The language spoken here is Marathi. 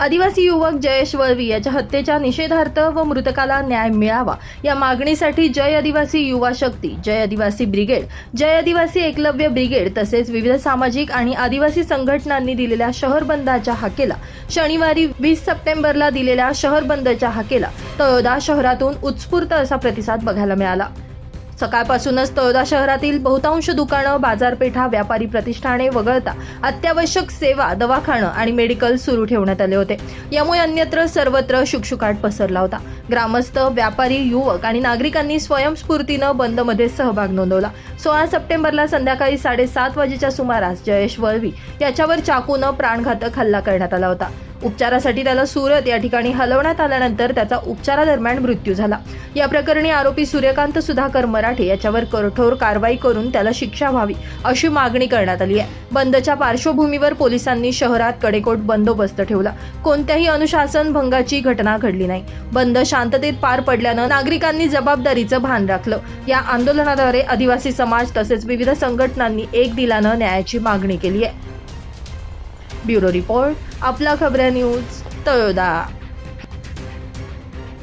आदिवासी युवक जयेश वळवी याच्या हत्येच्या निषेधार्थ व मृतकाला न्याय मिळावा या मागणीसाठी जय आदिवासी युवा शक्ती जय आदिवासी ब्रिगेड जय आदिवासी एकलव्य ब्रिगेड तसेच विविध सामाजिक आणि आदिवासी संघटनांनी दिलेल्या शहर बंदाच्या हाकेला शनिवारी वीस सप्टेंबरला दिलेल्या शहर बंदच्या हाकेला तळोदा शहरातून उत्स्फूर्त असा प्रतिसाद बघायला मिळाला. सकाळपासूनच तळोदा शहरातील बहुतांश दुकानं बाजारपेठा व्यापारी प्रतिष्ठाने वगळता अत्यावश्यक सेवा दवाखानं आणि मेडिकल सुरू ठेवण्यात आले होते. यामुळे अन्यत्र सर्वत्र शुकशुकाट पसरला होता. ग्रामस्थ व्यापारी युवक आणि नागरिकांनी स्वयंस्फूर्तीनं बंदमध्ये सहभाग नोंदवला. सोळा सप्टेंबरला संध्याकाळी साडेसात वाजेच्या सुमारास जयेश वळवी याच्यावर चाकूनं प्राणघातक हल्ला करण्यात आला होता. उपचारासाठी त्याला सुरत या ठिकाणी हलवण्यात आल्यानंतर त्याचा उपचारादरम्यान मृत्यू झाला. या प्रकरणी आरोपी सूर्यकांत सुधाकर मराठे याच्यावर कठोर कारवाई करून त्याला शिक्षा व्हावी अशी मागणी करण्यात आली आहे. बंदच्या पार्श्वभूमीवर पोलिसांनी शहरात कडेकोट बंदोबस्त ठेवला. कोणत्याही अनुशासन भंगाची घटना घडली नाही. बंद शांततेत पार पडल्यानं नागरिकांनी जबाबदारीचं भान राखलं. या आंदोलनाद्वारे आदिवासी समाज तसेच विविध संघटनांनी एक दिलानं न्यायाची मागणी केली आहे. ब्युरो रिपोर्ट आपला खबऱ्या न्यूज तळोदा.